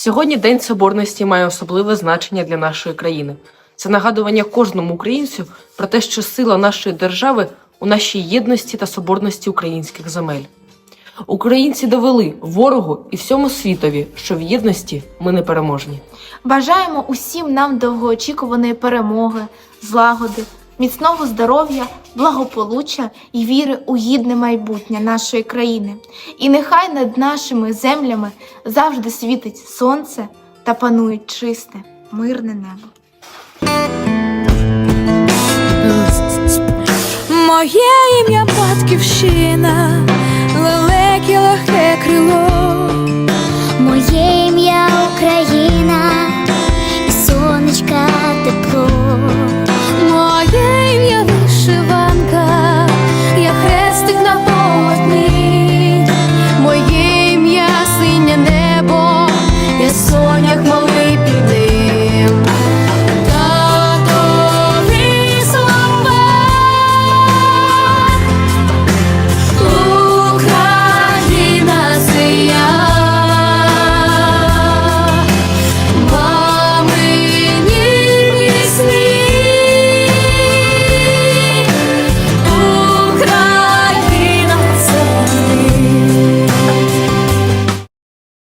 Сьогодні День Соборності має особливе значення для нашої країни. Це нагадування кожному українцю про те, що сила нашої держави у нашій єдності та соборності українських земель. Українці довели ворогу і всьому світові, що в єдності ми непереможні. Бажаємо усім нам довгоочікуваної перемоги, злагоди, міцного здоров'я, благополуччя і віри у гідне майбутнє нашої країни. І нехай над нашими землями завжди світить сонце та панує чисте, мирне небо. Моє ім'я батьківщина,